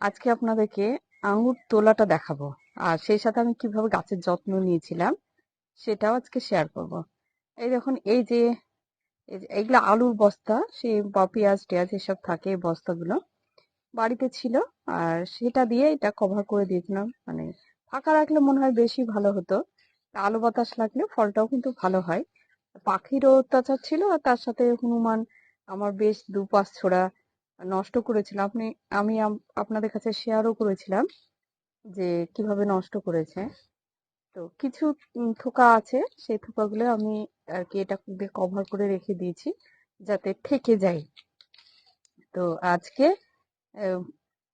আজকে আপনাদেরকে আঙ্গুর তোলাটা দেখাবো। আর সেই সাথে আমি কীভাবে গাছের যত্ন নিয়েছিলাম, সেটাও আজকে শেয়ার করব। এই দেখুন, এই যে, এই যে- এগুলো আলুর বস্তা, সেই পেঁয়াজ টেয়াজ এসব থাকে এই বস্তাগুলো। বাড়িতে ছিল, আর সেটা দিয়ে এটা কভার করে দিয়েছিলাম। মানে ফাঁকা রাখলে মনে হয় বেশি ভালো হতো। আলো বাতাস লাগলে ফলটাও কিন্তু ভালো হয়। পাখিরও অত্যাচার ছিল, আর তার সাথে হনুমান, আমার বেশ দু পাঁচ ছোড়া নষ্ট করেছিল। আপনি, আমি আপনাদের কাছে শেয়ারও করেছিলাম যে কীভাবে নষ্ট করেছে। তো কিছু থোকা আছে, সেই থোকাগুলো আমি আর কি এটা কভার করে রেখে দিয়েছি যাতে থেকে যায়। তো আজকে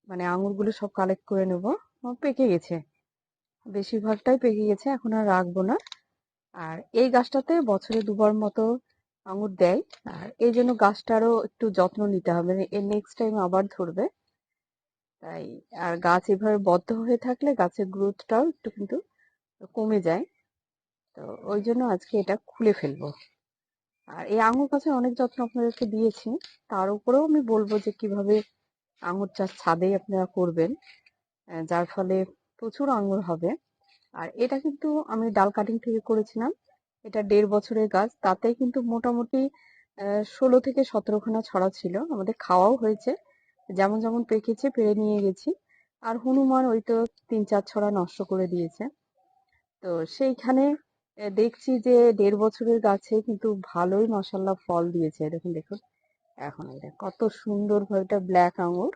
মানে আঙুরগুলো সব কালেক্ট করে নেব। পেকে গেছে। বেশিরভাগটাই পেকে গেছে, এখন আর রাখব না। আর এই গাছটাতে বছরে দুবার মতো আঙুর দেয়। আর এই জন্য গাছটারও একটু যত্ন নিতে হবে। এর নেক্সট টাইম আবার ধরবে। তাই, আর গাছ এভাবে বদ্ধ হয়ে থাকলে গাছের গ্রোথটাও একটু কিন্তু কমে যায়। তো ওই জন্য আজকে এটা খুলে ফেলব। আর এই আঙুর গাছে অনেক যত্ন আপনাদেরকে দিয়েছি। তার উপরেও আমি বলব যে কীভাবে আঙুর চাষ ছাদেই আপনারা করবেন। যার ফলে প্রচুর আঙুর হবে। আর এটা কিন্তু আমি ডাল কাটিং থেকে করেছিলাম। এটা দেড় বছরের গাছ, তাতে কিন্তু মোটামুটি ষোলো থেকে সতেরোখানা ছড়া ছিল। আমাদের খাওয়াও হয়েছে। যেমন যেমন পেকেছে, পেরে নিয়ে গেছি। আর হনুমান ওই তো তিন চার ছড়া নষ্ট করে দিয়েছে। তো সেইখানে দেখছি যে দেড় বছরের গাছে কিন্তু ভালোই মাসাল্লাহ ফল দিয়েছে। দেখুন দেখুন। এখন এটা কত সুন্দর এটা ব্ল্যাক আঙুর।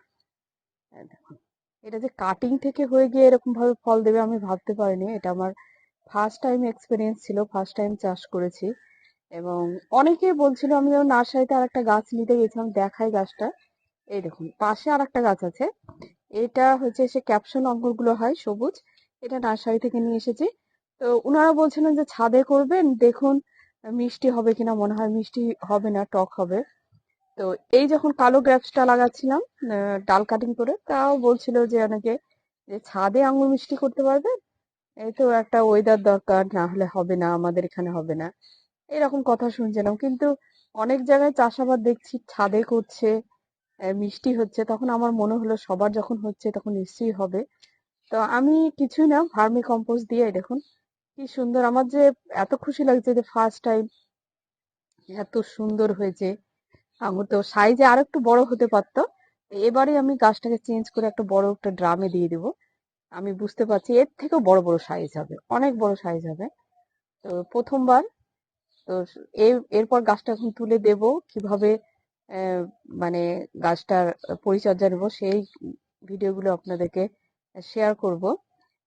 দেখুন। এটা যে কাটিং থেকে হয়ে গিয়ে এরকম ভাবে ফল দেবে আমি ভাবতে পারিনি। এটা আমার ফার্স্ট টাইম এক্সপিরিয়েন্স ছিল ফার্স্ট টাইম চাষ করেছি। এবং অনেকেই বলছিল আমি যেমন নার্সারিতে আর একটা গাছ নিতে গেছিলাম, দেখাই গাছটা। এই দেখুন, পাশে আর একটা গাছ আছে। এটা হচ্ছে সে ক্যাপসুল অঙ্কুরগুলো হয়, সবুজ। এটা নার্সারি থেকে নিয়ে এসেছি। তো ওনারা বলছিলেন যে, ছাদে করবেন, দেখুন মিষ্টি হবে কিনা, মনে হয় মিষ্টি হবে না, টক হবে। তো এই যখন কালো গ্রাপসটা লাগাচ্ছিলাম ডাল কাটিং করে, তাও বলছিল যে, অনেকে যে, ছাদে আঙুর মিষ্টি করতে পারবে এই তো একটা ওয়েদার দরকার, না হলে হবে না, আমাদের এখানে হবে না। এরকম কথা শুনছিলাম, কিন্তু অনেক জায়গায় চাষাবাদ দেখছি, ছাদে করছে মিষ্টি হচ্ছে, তখন আমার মনে হলো সবার যখন হচ্ছে তখন নিশ্চয়ই হবে। তো আমি কিছুই না, ভার্মি কম্পোস্ট দিয়ে দেখুন, কি সুন্দর, আমার যে এত খুশি লাগছে যে ফার্স্ট টাইম এত সুন্দর হয়েছে আঙুর। তো সাইজে আর একটু বড় হতে পারতো, এবারে আমি গাছটাকে চেঞ্জ করে একটা বড় একটা ড্রামে দিয়ে দেবো। আমি বুঝতে পারছি, এর থেকেও বড় বড় সাইজ হবে, অনেক বড় সাইজ হবে। তো প্রথমবার, তো এর- এরপর গাছটা এখন তুলে দেব, কীভাবে মানে গাছটার পরিচর্যা নেব, সেই ভিডিওগুলো আপনাদেরকে শেয়ার করব।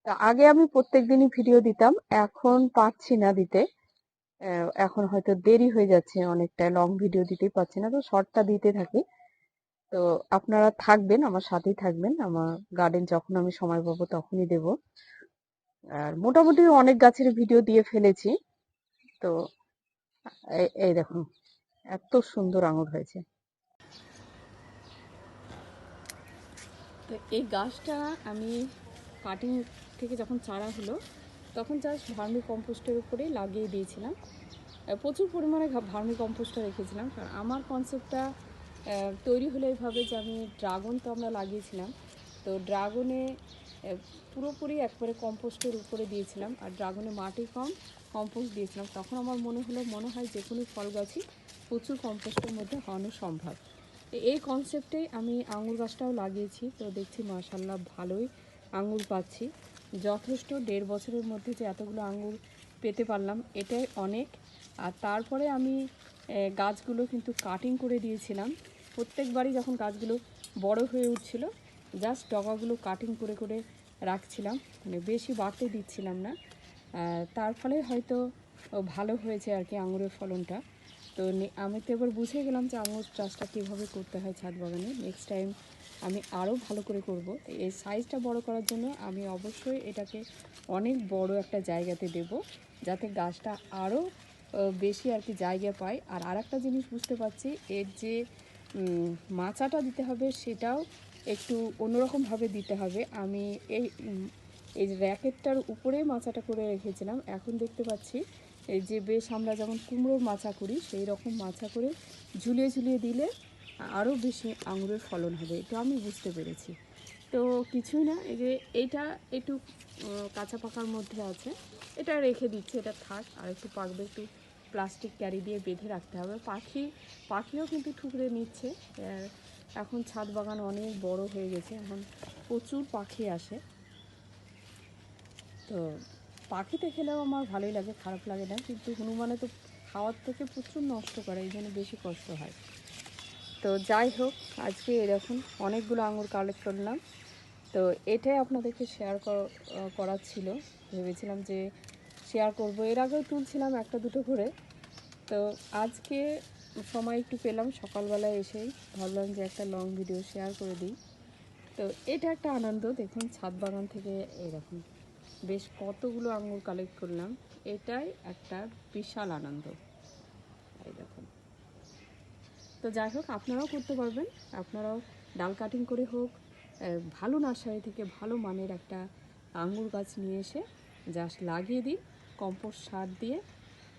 তা আগে আমি প্রত্যেক দিনই ভিডিও দিতাম, এখন পাচ্ছি না দিতে। এখন হয়তো দেরি হয়ে যাচ্ছে অনেকটা লং ভিডিও দিতেই পারছি না, তো শর্টটা দিতে থাকি। তো আপনারা থাকবেন, আমার সাথেই থাকবেন। আমার গার্ডেন যখন আমি সময় পাবো তখনই দেব। আর মোটামুটি অনেক গাছের ভিডিও দিয়ে ফেলেছি। তো এই দেখুন, এত সুন্দর আঙুর হয়েছে। তো এই গাছটা আমি কাটিং থেকে যখন চারা হলো, তখন জাস্ট ভার্মি কম্পোস্টের উপরেই লাগিয়ে দিয়েছিলাম। প্রচুর পরিমাণে ভার্মি কম্পোস্টটা রেখেছিলাম। কারণ আমার কনসেপ্টটা তৈরি হলো এইভাবে যে আমি ড্রাগন তো আমরা লাগিয়েছিলাম। তো ড্রাগনে পুরোপুরি একবারে কম্পোস্টের উপরে দিয়েছিলাম আর ড্রাগনে মাটি কম, কম্পোস্ট দিয়েছিলাম। তখন আমার মনে হলো, মনে হয় যে কোনো ফল গাছই প্রচুর কম্পোস্টের মধ্যে হওয়ানো সম্ভব। এই কনসেপ্টেই আমি আঙুর গাছটাও লাগিয়েছি। তো দেখছি মাশাল্লাহ ভালোই আঙুর পাচ্ছি। যথেষ্ট দেড় বছরের মধ্যে যে এতগুলো আঙুর পেতে পারলাম, এটাই অনেক। আর তারপরে আমি গাছগুলো কিন্তু কাটিং করে দিয়েছিলাম। প্রত্যেকবারই যখন গাছগুলো বড় হয়ে উঠছিল জাস্ট ডগাগুলো কাটিং করে করে রাখছিলাম মানে বেশি বাড়তে দিচ্ছিলাম না। তার ফলে হয়তো ভালো হয়েছে আর কি আঙুরের ফলনটা। তো আমি তো এবার বুঝে গেলাম যে আঙুর চাষটা কীভাবে করতে হয় ছাদ বাগানে। নেক্সট টাইম আমি আরও ভালো করে করব। এই সাইজটা বড় করার জন্য আমি অবশ্যই এটাকে অনেক বড় একটা জায়গাতে দেব, যাতে গাছটা আরও বেশি আর কি জায়গা পায়। আর আরেকটা জিনিস বুঝতে পারছি, এর যে মাচাটা দিতে হবে, সেটাও একটু অন্যরকমভাবে দিতে হবে। আমি এই এই র্যাকেটটার উপরে মাচাটা করে রেখেছিলাম, এখন দেখতে পাচ্ছি এই যে বেশ আমরা যেমন কুমড়োর মাচা করি, সেই রকম মাচা করে ঝুলিয়ে ঝুলিয়ে দিলে আরও বেশি আঙুরের ফলন হবে, এটা আমি বুঝতে পেরেছি। তো কিছুই না, এই যে এইটা একটু কাঁচা পাকার মধ্যে আছে, এটা রেখে দিচ্ছি, এটা থাক আর একটু পাকবে একটু। প্লাস্টিক ক্যারি দিয়ে বেঁধে রাখতে হবে। পাখি, পাখিও কিন্তু ঠুকরে নিচ্ছে। এখন ছাদ বাগান অনেক বড় হয়ে গেছে। এখন প্রচুর পাখি আসে। তো পাখিতে খেলেও আমার ভালোই লাগে, খারাপ লাগে না। কিন্তু হনুমানে তো খাওয়ার থেকে প্রচুর নষ্ট করে, এই জন্য বেশি কষ্ট হয়। তো যাই হোক, আজকে এরকম অনেকগুলো আঙুর কালেক্ট করলাম। তো এটাই আপনাদেরকে শেয়ার করার ছিল। ভেবেছিলাম যে শেয়ার করব। এর আগেও তুলছিলাম একটা দুটো করে। তো আজকে সময় একটু পেলাম, সকালবেলায় এসেই ভাবলাম যে একটা লং ভিডিও শেয়ার করে দিই। তো এটা একটা আনন্দ, দেখুন ছাদ বাগান থেকে এরকম। বেশ কতগুলো আঙুর কালেক্ট করলাম, এটাই একটা বিশাল আনন্দ। এই দেখুন। তো যাই হোক, আপনারাও করতে পারবেন। আপনারাও ডাল কাটিং করে হোক ভালো নার্সারি থেকে ভালো মানের একটা আঙুর গাছ নিয়ে এসে জাস্ট লাগিয়ে দিন কম্পোস্ট সার দিয়ে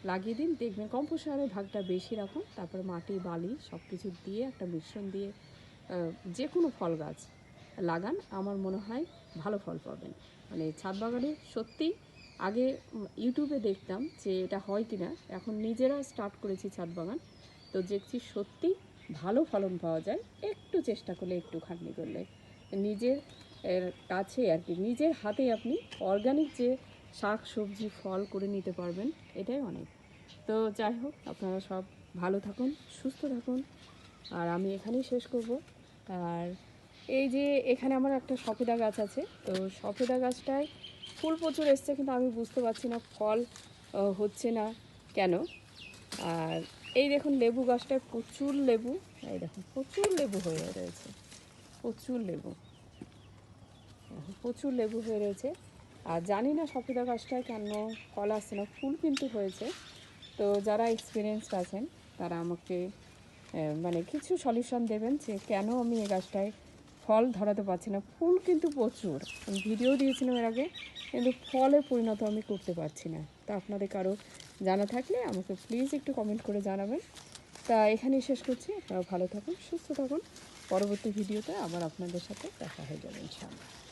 লাগিয়ে দিন। দেখবেন কম্পোস্ট সারের ভাগটা বেশি রাখুন তারপরে মাটি, বালি সব কিছু দিয়ে একটা মিশ্রণ দিয়ে যে কোনো ফল গাছ লাগান। আমার মনে হয় ভালো ফল পাবেন। মানে ছাদ বাগানে সত্যি আগে ইউটিউবে দেখতাম যে এটা হয় কি না এখন নিজেরা স্টার্ট করেছি ছাদ বাগান। তো দেখছি সত্যি ভালো ফলন পাওয়া যায়। একটু চেষ্টা করলে একটু খাটনি করলে। নিজের কাছে আর কি, নিজের হাতে আপনি অর্গানিক যে শাক, সবজি, ফল করে নিতে পারবেন। এটাই অনেক। তো যাই হোক, আপনারা সব ভালো থাকুন, সুস্থ থাকুন। আর আমি এখানেই শেষ করব। আর এই যে এখানে আমার একটা সফেদা গাছ আছে, তো সফেদা গাছটায় ফুল প্রচুর এসছে, কিন্তু আমি বুঝতে পারছি না ফল হচ্ছে না কেন। আর এই দেখুন, লেবু গাছটায় প্রচুর লেবু। এই দেখুন, প্রচুর লেবু হয়ে রয়েছে। প্রচুর লেবু। প্রচুর লেবু হয়ে রয়েছে। আর জানি না সফেদা গাছটায় কেন ফল আসছে না, ফুল কিন্তু হয়েছে। তো যারা এক্সপিরিয়েন্সড আছেন, তারা আমাকে মানে কিছু সলিউশন দেবেন যে কেন আমি এই গাছটায় ফল ধরাতে পারছি না। ফুল কিন্তু প্রচুর, আমি ভিডিও দিয়েছিলাম এর আগে, কিন্তু ফলে পরিণত আমি করতে পারছি না। তা আপনাদের কারও জানা থাকলে আমাকে প্লিজ একটু কমেন্ট করে জানাবেন। তা এখানেই শেষ করছি, আপনারা ভালো থাকুন, সুস্থ থাকুন। পরবর্তী ভিডিওতে আবার আপনাদের সাথে দেখা হয়ে যাবে ইনশাআল্লাহ।